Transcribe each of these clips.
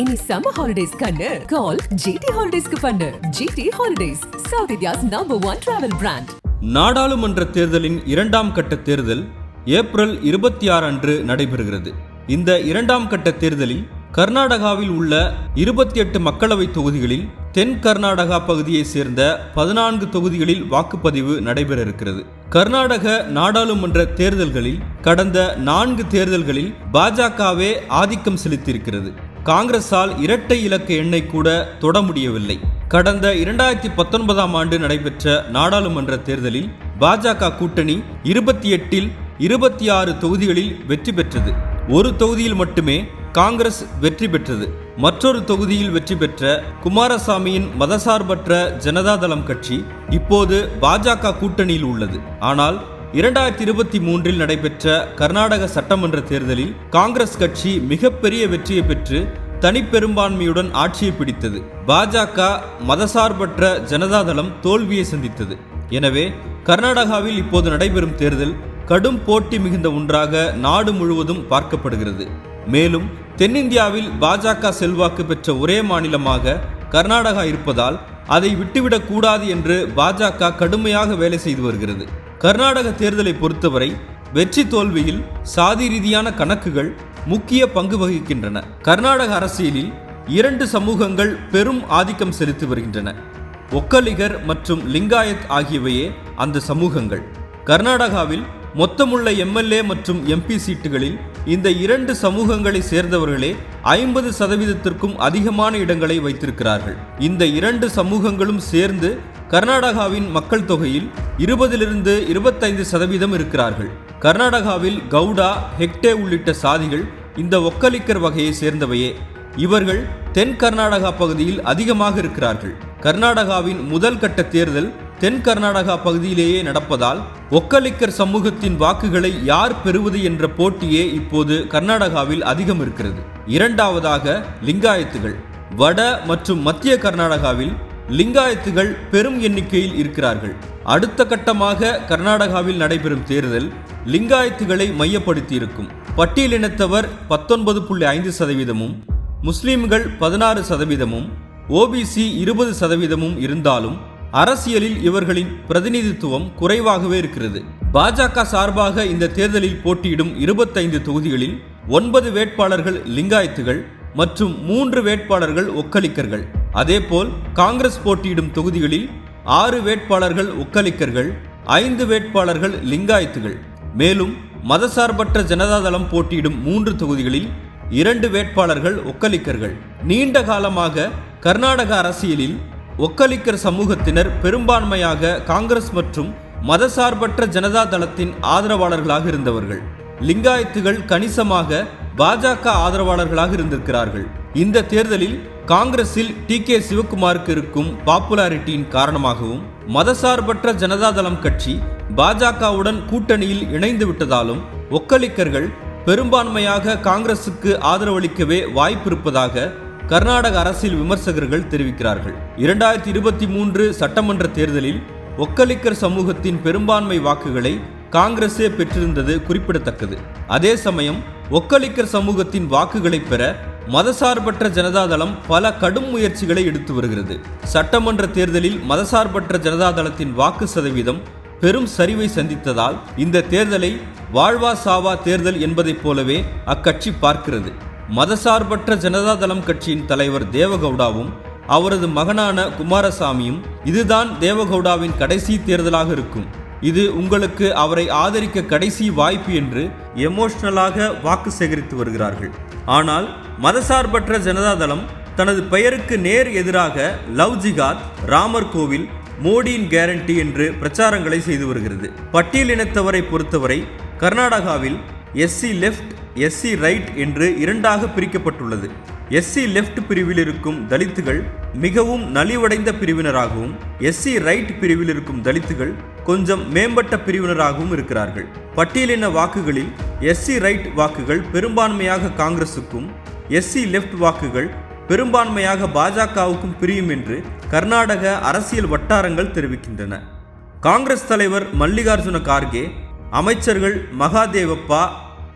இனி summer holidays கண்ணு. கால் GT ஹாலிடேஸ்க்கு பண்ணு. GT holidays South India's number one travel brand நாடாளுமன்ற தேர்தலின் இரண்டாம் கட்ட தேர்தல் ஏப்ரல் இருபத்தி ஆறு அன்று நடைபெறுகிறது. இந்த இரண்டாம் கட்ட தேர்தலில் கர்நாடகாவில் உள்ள இருபத்தி எட்டு மக்களவை தொகுதிகளில் தென் கர்நாடகா பகுதியைச் சேர்ந்த பதினான்கு தொகுதிகளில் வாக்குப்பதிவு நடைபெற இருக்கிறது கர்நாடக நாடாளுமன்ற தேர்தல்களில் கடந்த நான்கு தேர்தல்களில் பாஜகவே ஆதிக்கம் செலுத்தியிருக்கிறது. காங்கிரஸால் இரட்டை இலக்க எண்ணை கூட தொட முடியவில்லை. கடந்த இரண்டாயிரத்தி பத்தொன்பதாம் ஆண்டு நடைபெற்ற நாடாளுமன்ற தேர்தலில் பாஜக கூட்டணி இருபத்தி எட்டில் இருபத்தி ஆறு தொகுதிகளில் வெற்றி பெற்றது. ஒரு தொகுதியில் மட்டுமே காங்கிரஸ் வெற்றி பெற்றது. மற்றொரு தொகுதியில் வெற்றி பெற்ற குமாரசாமியின் மதசார்பற்ற ஜனதாதளம் கட்சி இப்போது பாஜக கூட்டணியில் உள்ளது. ஆனால் இரண்டாயிரத்தி இருபத்தி மூன்றில் நடைபெற்ற கர்நாடக சட்டமன்ற தேர்தலில் காங்கிரஸ் கட்சி மிகப்பெரிய வெற்றியை பெற்று தனிப்பெரும்பான்மையுடன் ஆட்சியை பிடித்தது. பாஜக மதசார்பற்ற ஜனதாதளம் தோல்வியை சந்தித்தது. எனவே கர்நாடகாவில் இப்போது நடைபெறும் தேர்தல் கடும் போட்டி மிகுந்த ஒன்றாக நாடு முழுவதும் பார்க்கப்படுகிறது. மேலும் தென்னிந்தியாவில் பாஜக செல்வாக்கு பெற்ற ஒரே மாநிலமாக கர்நாடகா இருப்பதால் அதை விட்டுவிடக் கூடாது என்று பாஜக கடுமையாக வேலை செய்து வருகிறது. கர்நாடக தேர்தலை பொறுத்தவரை வெற்றி தோல்வியில் சாதி ரீதியான கணக்குகள் முக்கிய பங்கு வகிக்கின்றன. கர்நாடக அரசியலில் இரண்டு சமூகங்கள் பெரும் ஆதிக்கம் செலுத்தி வருகின்றன. ஒக்கலிகர் மற்றும் லிங்காயத் ஆகியவையே அந்த சமூகங்கள். கர்நாடகாவில் மொத்தமுள்ள எம்எல்ஏ மற்றும் எம்பி சீட்டுகளில் இந்த இரண்டு சமூகங்களை சேர்ந்தவர்களே ஐம்பது சதவீதத்திற்கும் அதிகமான இடங்களை வைத்திருக்கிறார்கள். இந்த இரண்டு சமூகங்களும் சேர்ந்து கர்நாடகாவின் மக்கள் தொகையில் இருபதிலிருந்து இருபத்தைந்து சதவீதம் இருக்கிறார்கள். கர்நாடகாவில் கவுடா ஹெக்டே உள்ளிட்ட சாதிகள் இந்த ஒக்கலிக்கர் வகையை சேர்ந்தவையே. இவர்கள் தென் கர்நாடகா பகுதியில் அதிகமாக இருக்கிறார்கள். கர்நாடகாவின் முதல் கட்ட தேர்தல் தென் கர்நாடகா பகுதியிலேயே நடப்பதால் ஒக்கலிக்கர் சமூகத்தின் வாக்குகளை யார் பெறுவது என்ற போட்டியே இப்போது கர்நாடகாவில் அதிகம் இருக்கிறது. இரண்டாவதாக லிங்காயத்துகள். வட மற்றும் மத்திய கர்நாடகாவில் லிங்காயத்துகள் பெரும் எண்ணிக்கையில் இருக்கிறார்கள். அடுத்த கட்டமாக கர்நாடகாவில் நடைபெறும் தேர்தல் லிங்காயத்துகளை மையப்படுத்தி இருக்கும் பட்டியலினத்தவர் பத்தொன்பது புள்ளி ஐந்து சதவீதமும் முஸ்லிம்கள் பதினாறு சதவீதமும் ஓபிசி இருபது சதவீதமும் இருந்தாலும் அரசியலில் இவர்களின் பிரதிநிதித்துவம் குறைவாகவே இருக்கிறது. பாஜக சார்பாக இந்த தேர்தலில் போட்டியிடும் இருபத்தைந்து தொகுதிகளில் ஒன்பது வேட்பாளர்கள் லிங்காயத்துகள் மற்றும் மூன்று வேட்பாளர்கள் ஒக்கலிக்கர்கள். அதேபோல் காங்கிரஸ் போட்டியிடும் தொகுதிகளில் ஆறு வேட்பாளர்கள் ஒக்கலிக்கர்கள் ஐந்து வேட்பாளர்கள் லிங்காயத்துகள். மேலும் மதசார்பற்ற ஜனதாதளம் போட்டியிடும் மூன்று தொகுதிகளில் இரண்டு வேட்பாளர்கள் ஒக்கலிக்கர்கள். நீண்ட காலமாக கர்நாடக அரசியலில் ஒக்கலிக்கர் சமூகத்தினர் பெரும்பான்மையாக காங்கிரஸ் மற்றும் மதசார்பற்ற ஜனதா தளத்தின் ஆதரவாளர்களாக இருந்தவர்கள். லிங்காயத்துகள் கணிசமாக பாஜக ஆதரவாளர்களாக இருந்திருக்கிறார்கள். இந்த தேர்தலில் காங்கிரஸில் டி கே சிவகுமாருக்கு இருக்கும் பாப்புலாரிட்டியின் காரணமாகவும் மதசார்பற்ற ஜனதாதளம் கட்சி பாஜகவுடன் கூட்டணியில் இணைந்து விட்டதாலும் ஒக்கலிக்கர்கள் பெரும்பான்மையாக காங்கிரசுக்கு ஆதரவளிக்கவே வாய்ப்பு இருப்பதாக கர்நாடக அரசியல் விமர்சகர்கள் தெரிவிக்கிறார்கள். இரண்டாயிரத்தி இருபத்தி மூன்று சட்டமன்ற தேர்தலில் ஒக்கலிக்கர் சமூகத்தின் பெரும்பான்மை வாக்குகளை காங்கிரசே பெற்றிருந்தது குறிப்பிடத்தக்கது. அதே சமயம் ஒக்கலிக்கர் சமூகத்தின் வாக்குகளை பெற மதசார்பற்ற ஜனதாதளம் பல கடும் முயற்சிகளை எடுத்து வருகிறது. சட்டமன்ற தேர்தலில் மதசார்பற்ற ஜனதாதளத்தின் வாக்கு சதவீதம் பெரும் சரிவை சந்தித்ததால் இந்த தேர்தலை வாழ்வா சாவா தேர்தல் என்பதைப் போலவே அக்கட்சி பார்க்கிறது. மதசார்பற்ற ஜனதாதளம் கட்சியின் தலைவர் தேவகவுடாவும் அவரது மகனான குமாரசாமியும் இதுதான் தேவகவுடாவின் கடைசி தேர்தலாக இருக்கும். இது உங்களுக்கு அவரை ஆதரிக்க கடைசி வாய்ப்பு என்று எமோஷனலாக வாக்கு சேகரித்து வருகிறார்கள். ஆனால் மதசார்பற்ற ஜனதாதளம் தனது பெயருக்கு நேர் எதிராக லவ் ஜிகாத் ராமர் கோவில் மோடியின் கேரண்டி என்று பிரச்சாரங்களை செய்து வருகிறது. பட்டியலினத்தவரை பொறுத்தவரை கர்நாடகாவில் எஸ்சி லெஃப்ட் எஸ்சி ரைட் என்று இரண்டாக பிரிக்கப்பட்டுள்ளது. எஸ்சி லெஃப்ட் பிரிவில் இருக்கும் தலித்துகள் மிகவும் நலிவடைந்த பிரிவினராகவும் எஸ்சி ரைட் பிரிவில் இருக்கும் தலித்துகள் கொஞ்சம் மேம்பட்ட பிரிவினராகவும் இருக்கிறார்கள். பட்டியலின வாக்குகளில் எஸ்சி ரைட் வாக்குகள் பெரும்பான்மையாக காங்கிரசுக்கும் எஸ்சி லெஃப்ட் வாக்குகள் பெரும்பான்மையாக பாஜகவுக்கும் பிரியும் என்று கர்நாடக அரசியல் வட்டாரங்கள் தெரிவிக்கின்றன. காங்கிரஸ் தலைவர் மல்லிகார்ஜுன கார்கே அமைச்சர்கள் மகாதேவப்பா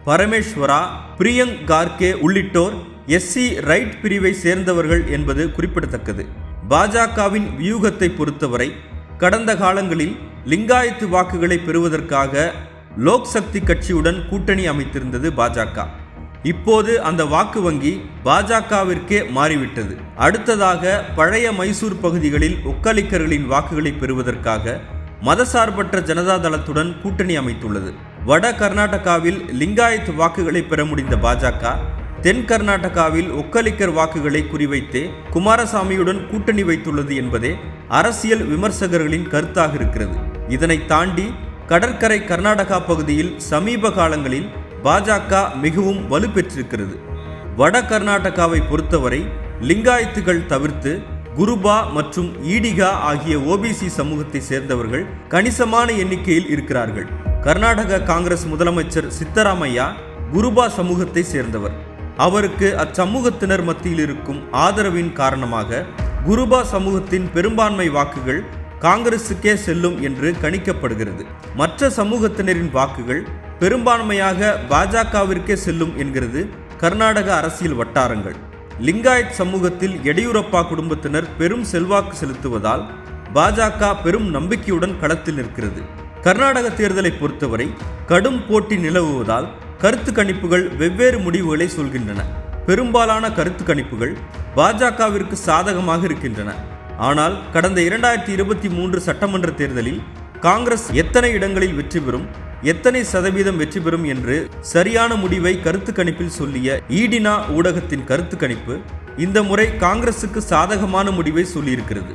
பரமேஸ்வரா பிரியங்க் கார்கே உள்ளிட்டோர் எஸ்சி ரைட் பிரிவை சேர்ந்தவர்கள் என்பது குறிப்பிடத்தக்கது. பாஜகவின் வியூகத்தை பொறுத்தவரை கடந்த காலங்களில் லிங்காயத்து வாக்குகளை பெறுவதற்காக லோக் சக்தி கட்சியுடன் கூட்டணி அமைத்திருந்தது பாஜக இப்போது அந்த வாக்கு வங்கி பாஜகவிற்கே மாறிவிட்டது. அடுத்ததாக பழைய மைசூர் பகுதிகளில் ஒக்கலிக்கர்களின் வாக்குகளை பெறுவதற்காக மதசார்பற்ற ஜனதா தளத்துடன் கூட்டணி அமைத்துள்ளது. வட கர்நாடகாவில் லிங்காயத் வாக்குகளை பெற முடிந்த பாஜக தென் கர்நாடகாவில் ஒக்கலிக்கர் வாக்குகளை குறிவைத்து குமாரசாமியுடன் கூட்டணி வைத்துள்ளது என்பதே அரசியல் விமர்சகர்களின் கருத்தாக இருக்கிறது. இதனை தாண்டி கடற்கரை கர்நாடகா பகுதியில் சமீப காலங்களில் பாஜக மிகவும் வலுப்பெற்றிருக்கிறது. வட கர்நாடகாவை பொறுத்தவரை லிங்காயத்துகள் தவிர்த்து குருபா மற்றும் ஈடிகா ஆகிய ஓபிசி சமூகத்தை சேர்ந்தவர்கள் கணிசமான எண்ணிக்கையில் இருக்கிறார்கள். கர்நாடக காங்கிரஸ் முதலமைச்சர் சித்தராமையா குருபா சமூகத்தை சேர்ந்தவர். அவருக்கு அச்சமூகத்தினர் மத்தியில் இருக்கும் ஆதரவின் காரணமாக குருபா சமூகத்தின் பெரும்பான்மை வாக்குகள் காங்கிரசுக்கே செல்லும் என்று கணிக்கப்படுகிறது. மற்ற சமூகத்தினரின் வாக்குகள் பெரும்பான்மையாக பாஜகவிற்கே செல்லும் என்கிறது கர்நாடக அரசியல் வட்டாரங்கள். லிங்காயத் சமூகத்தில் எடியூரப்பா குடும்பத்தினர் பெரும் செல்வாக்கு செலுத்துவதால் பாஜக பெரும் நம்பிக்கையுடன் களத்தில் நிற்கிறது. கர்நாடக தேர்தலை பொறுத்தவரை கடும் போட்டி நிலவுவதால் கருத்து கணிப்புகள் வெவ்வேறு முடிவுகளை சொல்கின்றன. பெரும்பாலான கருத்து கணிப்புகள் பாஜகவிற்கு சாதகமாக இருக்கின்றன. ஆனால் கடந்த இரண்டாயிரத்தி இருபத்தி மூன்று சட்டமன்ற தேர்தலில் காங்கிரஸ் எத்தனை இடங்களில் வெற்றி பெறும் எத்தனை சதவீதம் வெற்றி பெறும் என்று சரியான முடிவை கருத்து கணிப்பில் சொல்லிய ஈடினா ஊடகத்தின் கருத்து கணிப்பு இந்த முறை காங்கிரசுக்கு சாதகமான முடிவை சொல்லியிருக்கிறது.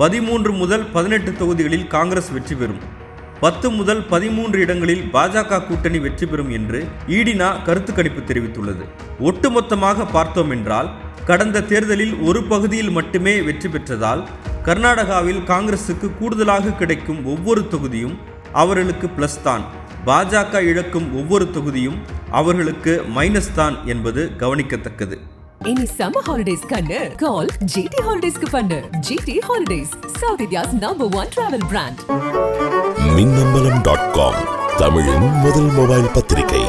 பதிமூன்று முதல் பதினெட்டு தொகுதிகளில் காங்கிரஸ் வெற்றி பெறும். பத்து முதல் பதிமூன்று இடங்களில் பாஜக கூட்டணி வெற்றி பெறும் என்று ஈடினா கருத்து கணிப்பு தெரிவித்துள்ளது. ஒட்டுமொத்தமாக பார்த்தோம் என்றால் கடந்த தேர்தலில் ஒரு பகுதியில் மட்டுமே வெற்றி பெற்றதால் கர்நாடகாவில் காங்கிரசுக்கு கூடுதலாக கிடைக்கும் ஒவ்வொரு தொகுதியும் அவர்களுக்கு பிளஸ் தான். பாஜக இழக்கும் ஒவ்வொரு தொகுதியும் அவர்களுக்கு மைனஸ் தான் என்பது கவனிக்கத்தக்கது. இனி சம்மர் ஹாலிடேஸ் கண்ணு. கால் ஜிடி ஹாலிடேஸ்க்கு பண்ணு. GT holidays South India's number one travel brand Minnambalam dot com தமிழின் முதல் மொபைல் பத்திரிகை.